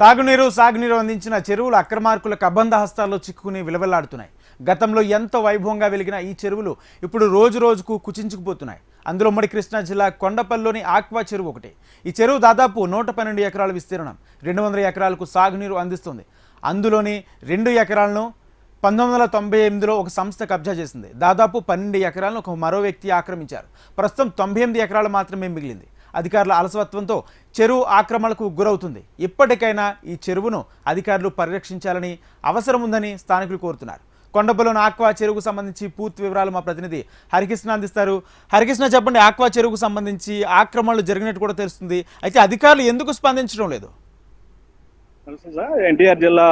తాగునీరు సాగునీరు అందించిన చెరువులు అక్రమార్కుల కబంధ హస్తాల్లో చిక్కుకుని విలవెల్లాడుతున్నాయి. గతంలో ఎంతో వైభవంగా వెలిగిన ఈ చెరువులు ఇప్పుడు రోజు రోజుకు కుచించుకుపోతున్నాయి. అందులో ఉమ్మడి కృష్ణా జిల్లా కొండపల్లిలోని ఆక్వా చెరువు ఒకటి. ఈ చెరువు దాదాపు నూట పన్నెండు ఎకరాల విస్తీర్ణం. రెండు వందల ఎకరాలకు సాగునీరు అందిస్తుంది. అందులోని రెండు ఎకరాలను పంతొమ్మిది వందల తొంభై ఎనిమిదిలో ఒక సంస్థ కబ్జా చేసింది. దాదాపు పన్నెండు ఎకరాలను ఒక మరో వ్యక్తి ఆక్రమించారు. ప్రస్తుతం తొంభై ఎనిమిది ఎకరాలు మాత్రమే మిగిలింది. అధికారుల అలసత్వంతో చెరువు ఆక్రమణకు గురవుతుంది. ఇప్పటికైనా ఈ చెరువును అధికారులు పరిరక్షించాలని అవసరం ఉందని స్థానికులు కోరుతున్నారు. కొండపల్లిలోని ఆక్వా చెరువుకు సంబంధించి పూర్తి వివరాలు మా ప్రతినిధి హరికృష్ణ అందిస్తారు. హరికృష్ణ చెప్పండి ఆక్వా చెరువుకు సంబంధించి ఆక్రమణలు జరిగినట్టు కూడా తెలుస్తుంది. అయితే అధికారులు ఎందుకు స్పందించడం లేదు? సార్ ఎన్టీఆర్ జిల్లా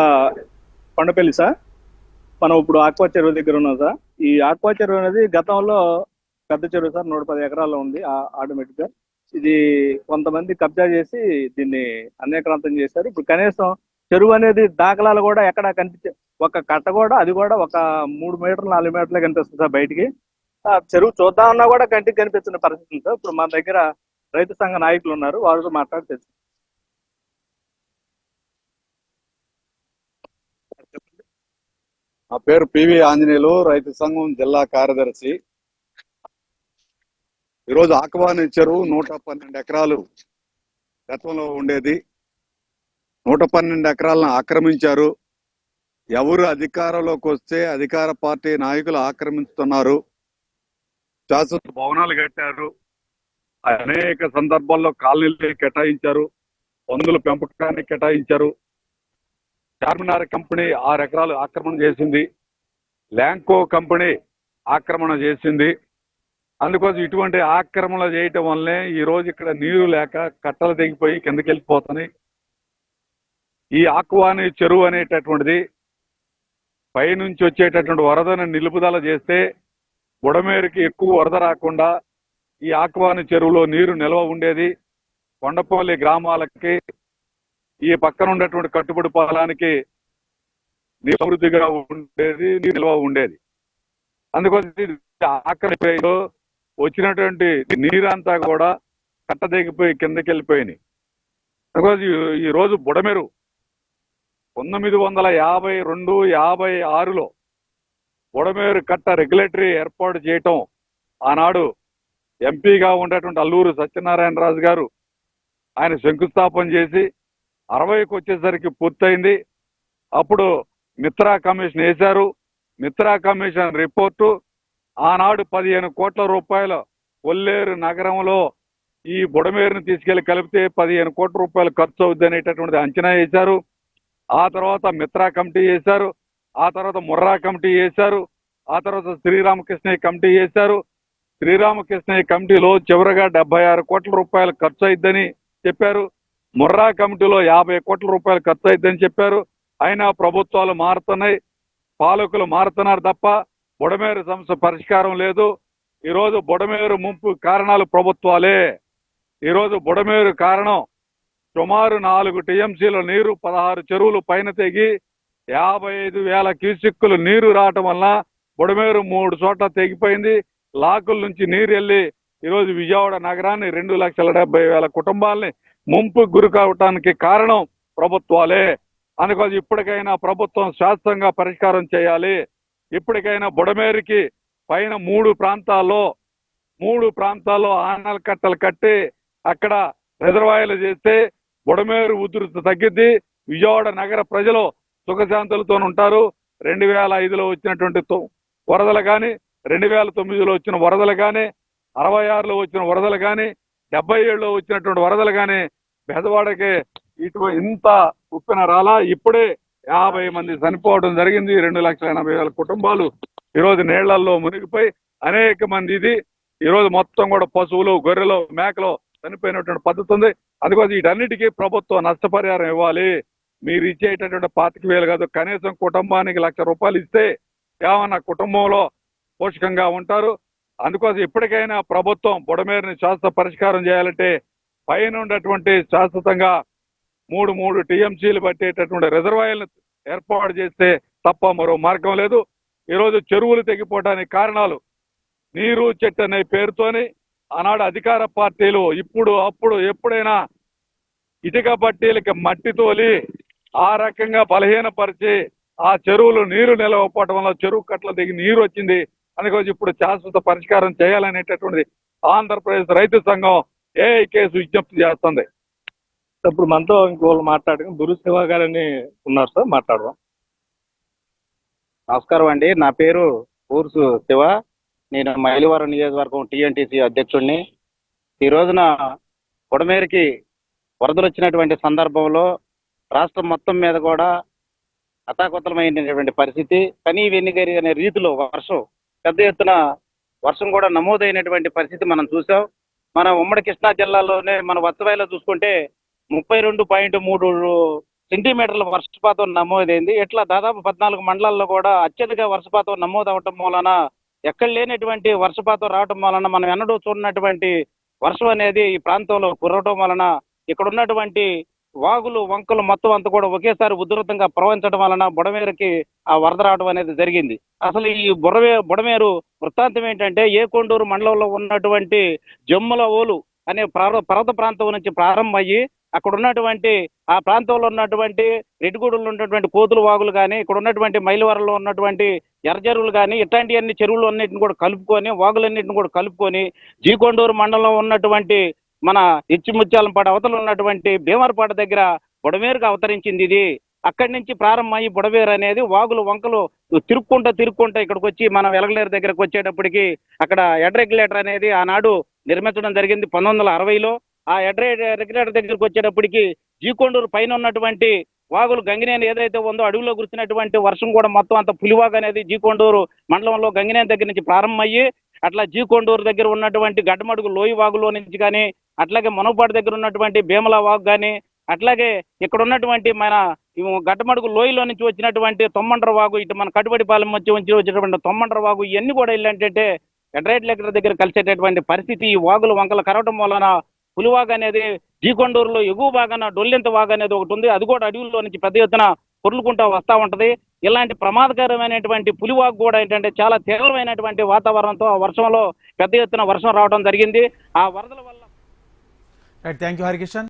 కొండపల్లి సార్. మనం ఇప్పుడు ఆక్వా చెరువు దగ్గర ఉన్నాం సార్. ఈ ఆక్వా చెరువు అనేది గతంలో పెద్ద చెరువు సార్ నూట పది ఎకరాల్లో ఉంది ఆటోమేటిక్గా ఇది కొంతమంది కబ్జా చేసి దీన్ని అన్యక్రాంతం చేశారు. ఇప్పుడు కనీసం చెరువు అనేది దాఖలాలు కూడా ఎక్కడ కనిపించే ఒక కట్ట కూడా అది కూడా ఒక మూడు మీటర్లు నాలుగు మీటర్లే కనిపిస్తుంది సార్ బయటికి. చెరువు చెరువు చూద్దామన్నా కూడా కంటికి కనిపించిన పరిస్థితి సార్. ఇప్పుడు మా దగ్గర రైతు సంఘ నాయకులు ఉన్నారు. వారితో మాట్లాడి తెలుసు. నా పేరు పివి ఆంజనేయులు. రైతు సంఘం జిల్లా కార్యదర్శి. ఈరోజు ఆకవాని చెరువు నూట పన్నెండు ఎకరాలు గతంలో ఉండేది. నూట పన్నెండు ఎకరాలను ఆక్రమించారు. ఎవరు అధికారంలోకి వస్తే అధికార పార్టీ నాయకులు ఆక్రమిస్తున్నారు. శాశ్వత భవనాలు కట్టారు. అనేక సందర్భాల్లో కాలనీలు కేటాయించారు. పందుల పెంపకాన్ని కేటాయించారు. చార్మినార్ కంపెనీ ఆరు ఎకరాలు ఆక్రమణ చేసింది. ల్యాంకో కంపెనీ ఆక్రమణ చేసింది. అందుకోసం ఇటువంటి ఆక్రమణ చేయటం వల్లనే ఈ రోజు ఇక్కడ నీరు లేక కట్టలు తెగిపోయి కిందకి వెళ్ళిపోతున్నాయి ఈ ఆక్వాని చెరువు అనేటటువంటిది పైనుంచి వచ్చేటటువంటి వరదను నిలుపుదల చేస్తే బుడమేరుకి ఎక్కువ వరద రాకుండా ఈ ఆక్వాని చెరువులో నీరు నిల్వ ఉండేది. కొండపల్లి గ్రామాలకి ఈ పక్కన ఉన్నటువంటి కట్టుబడి పొలానికి నీరు ఉండేది నిల్వ ఉండేది. అందుకోసం ఇది ఆక్రమిలో వచ్చినటువంటి నీరంతా కూడా కట్టదేగిపోయి కిందకి వెళ్ళిపోయినాయి బికాజ్ ఈరోజు బుడమెరు పంతొమ్మిది వందల యాభై రెండు యాభై ఆరులో బుడమేరు కట్ట రెగ్యులేటరీ ఏర్పాటు చేయటం ఆనాడు ఎంపీగా ఉండేటువంటి అల్లూరు సత్యనారాయణ రాజు గారు ఆయన శంకుస్థాపన చేసి అరవైకి వచ్చేసరికి పూర్తయింది. అప్పుడు మిత్రా కమిషన్ వేశారు. మిత్రా కమిషన్ రిపోర్టు ఆనాడు పదిహేను కోట్ల రూపాయల కొల్లేరు నగరంలో ఈ బుడమేరుని తీసుకెళ్ళి కలిపితే పదిహేను కోట్ల రూపాయలు ఖర్చు అవుద్ది అనేటటువంటిది అంచనా వేశారు. ఆ తర్వాత మిత్రా కమిటీ వేశారు. ఆ తర్వాత ముర్రా కమిటీ వేశారు. ఆ తర్వాత శ్రీరామకృష్ణయ్య కమిటీ వేశారు. శ్రీరామకృష్ణయ్య కమిటీలో చివరగా డెబ్బై ఆరు కోట్ల రూపాయలు ఖర్చు అయిద్దని చెప్పారు. ముర్రా కమిటీలో యాభై కోట్ల రూపాయలు ఖర్చు అయిద్దని చెప్పారు. అయినా ప్రభుత్వాలు మారుతున్నాయి. పాలకులు మారుతున్నారు తప్ప బుడమేరు సమస్య పరిష్కారం లేదు. ఈరోజు బుడమేరు ముంపు కారణాలు ప్రభుత్వాలే. ఈరోజు బుడమేరు కారణం సుమారు నాలుగు టీఎంసీల నీరు పదహారు చెరువులు పైన తెగి యాభై ఐదు వేల క్యూసిక్కులు నీరు రావటం వల్ల బుడమేరు మూడు చోట్ల తెగిపోయింది. లాకుల నుంచి నీరు వెళ్ళి ఈరోజు విజయవాడ నగరాన్ని రెండు లక్షల డెబ్బై వేల కుటుంబాలని ముంపు గురి కావటానికి కారణం ప్రభుత్వాలే. అందుకోసం ఇప్పటికైనా ప్రభుత్వం శాశ్వతంగా పరిష్కారం చేయాలి. ఇప్పటికైనా బుడమేరుకి పైన మూడు ప్రాంతాల్లో మూడు ప్రాంతాల్లో ఆనల కట్టలు కట్టి అక్కడ రిజర్వాయర్లు చేస్తే బుడమేరు ఉధృతి తగ్గిద్ది. విజయవాడ నగర ప్రజలు సుఖశాంతులతో ఉంటారు. రెండు వేల ఐదులో వచ్చినటువంటి వరదలు కానీ రెండు వేల తొమ్మిదిలో వచ్చిన వరదలు కానీ అరవై ఆరులో వచ్చిన వరదలు కానీ డెబ్బై ఏడులో వచ్చినటువంటి వరదలు కానీ బెదవాడకి ఇటు ఇంత ఉప్పిన రాలా. ఇప్పుడే యాభై మంది చనిపోవడం జరిగింది రెండు లక్షల ఎనభై వేల కుటుంబాలు ఈరోజు నీళ్ళలో మునిగిపోయి అనేక మంది ఇది. ఈరోజు మొత్తం కూడా పశువులు గొర్రెలు మేకలు చనిపోయినటువంటి పద్ధతి ఉంది. అందుకోసం వీటన్నిటికీ ప్రభుత్వం నష్టపరిహారం ఇవ్వాలి. మీరు ఇచ్చేటటువంటి పాతిక వేలు కాదు కనీసం కుటుంబానికి లక్ష రూపాయలు ఇస్తే ఏమన్నా కుటుంబంలో పోషకంగా ఉంటారు. అందుకోసం ఇప్పటికైనా ప్రభుత్వం బుడమేరుని శాశ్వత పరిష్కారం చేయాలంటే పైన ఉన్నటువంటి శాశ్వతంగా మూడు మూడు టీఎంసీలు పట్టేటటువంటి రిజర్వాయర్లు ఏర్పాటు చేస్తే తప్ప మరో మార్గం లేదు. ఈరోజు చెరువులు తెగిపోవడానికి కారణాలు నీరు చెట్టు అనే పేరుతోని ఆనాడు అధికార పార్టీలు ఇప్పుడు అప్పుడు ఎప్పుడైనా ఇటుక పట్టీలకి మట్టి తోలి ఆ రకంగా బలహీనపరిచి ఆ చెరువులు నీరు నిలవకపోవటం వల్ల చెరువు కట్ల దిగి నీరు వచ్చింది. అందుకోసం ఇప్పుడు శాశ్వత పరిష్కారం చేయాలనేటటువంటిది ఆంధ్రప్రదేశ్ రైతు సంఘం ఏ కేసు విజ్ఞప్తి చేస్తుంది. ఇప్పుడు మనతో ఇంకోళ్ళు మాట్లాడుకుని గురు శివ గారని ఉన్నారు సార్ మాట్లాడదాం. నమస్కారం అండి నా పేరు ఊర్సు శివ. నేను మైలవరం నియోజకవర్గం టీఎన్టీసీ అధ్యక్షుడిని ఈ రోజున కొడమేరికి వరదలు వచ్చినటువంటి సందర్భంలో రాష్ట్రం మొత్తం మీద కూడా అతాకుతలమైనటువంటి పరిస్థితి. కనీ వెన్నిగరి అనే రీతిలో వర్షం పెద్ద ఎత్తున వర్షం కూడా నమోదైనటువంటి పరిస్థితి మనం చూసాం మన ఉమ్మడి కృష్ణా జిల్లాలోనే మన వత్సవాయిలో చూసుకుంటే ముప్పై రెండు పాయింట్ మూడు సెంటీమీటర్ల వర్షపాతం నమోదైంది. ఇట్లా దాదాపు పద్నాలుగు మండలాల్లో కూడా అత్యధిక వర్షపాతం నమోదవటం వలన ఎక్కడ లేనటువంటి వర్షపాతం రావటం వలన మనం ఎన్నడూ చూడనటువంటి వర్షం అనేది ఈ ప్రాంతంలో కురవటం వలన ఇక్కడ ఉన్నటువంటి వాగులు వంకలు మొత్తం అంతా కూడా ఒకేసారి ఉధృతంగా ప్రవహించడం వలన బుడమేరుకి ఆ వరద రావడం అనేది జరిగింది. అసలు ఈ బుడమే బుడమేరు వృత్తాంతం ఏంటంటే ఏ కొండూరు మండలంలో ఉన్నటువంటి జమ్ముల ఓలు అనే పర్వత ప్రాంతం నుంచి ప్రారంభమయ్యి అక్కడ ఉన్నటువంటి ఆ ప్రాంతంలో ఉన్నటువంటి రెడ్డిగూడలో ఉన్నటువంటి కోతులు వాగులు కానీ ఇక్కడ ఉన్నటువంటి మైలవరంలో ఉన్నటువంటి ఎర్రజరువులు కానీ ఇట్లాంటి అన్ని చెరువులు అన్నిటిని కూడా కలుపుకొని వాగులన్నిటిని కూడా కలుపుకొని జీకొండూరు మండలంలో ఉన్నటువంటి మన ఇచ్చిముత్యాలంపాడు అవతల ఉన్నటువంటి భీమరపాట దగ్గర బుడమేరుకు అవతరించింది ఇది. అక్కడి నుంచి ప్రారంభమయ్యి బుడవేరు అనేది వాగులు వంకలు తిరుక్కుంటా తిరుక్కుంటా ఇక్కడికి వచ్చి మనం వెలగలేరు దగ్గరకు వచ్చేటప్పటికి అక్కడ ఎడ్ రెగ్యులేటర్ అనేది ఆనాడు నిర్మించడం జరిగింది పంతొమ్మిది వందల అరవైలో. ఆ ఎడ్రైడ్ రెగ్యులేటర్ దగ్గరికి వచ్చేటప్పటికి జీకొండూరు పైన ఉన్నటువంటి వాగులు గంగినేని ఏదైతే ఉందో అడవిలో కురిసినటువంటి వర్షం కూడా మొత్తం అంత పులివాగు అనేది జీకొండూరు మండలంలో గంగినేని దగ్గర నుంచి ప్రారంభమయ్యి అట్లా జీకొండూరు దగ్గర ఉన్నటువంటి గడ్డమడుగు లోయి వాగులో నుంచి కానీ అట్లాగే మనోపాటి దగ్గర ఉన్నటువంటి భీమల వాగు కానీ అట్లాగే ఇక్కడ ఉన్నటువంటి మన గడ్డమడుగు లోయలో నుంచి వచ్చినటువంటి తొమ్మండ్ర వాగు ఇటు మన కటుబడిపాలెం వచ్చి వచ్చి వచ్చినటువంటి తొమ్మండ్ర వాగు ఇవన్నీ కూడా ఏంటంటే ఎడ్రైట్ లెక్కల దగ్గర కలిసేటటువంటి పరిస్థితి ఈ వాగులు వంకలు కరవటం వలన పులివాగ అనేది జీకొండూరులో ఎగువ భాగాన డొల్లింత వాగు అనేది ఒకటి ఉంది. అది కూడా అడవుల్లో నుంచి పెద్ద ఎత్తున పొర్లుకుంటా వస్తూ ఉంటది. ఇలాంటి ప్రమాదకరమైనటువంటి పులివాగ్ కూడా ఏంటంటే చాలా తీవ్రమైనటువంటి వాతావరణంతో ఆ వర్షంలో పెద్ద ఎత్తున వర్షం రావడం జరిగింది. ఆ వరదల వల్ల థ్యాంక్ యూ హరికిషన్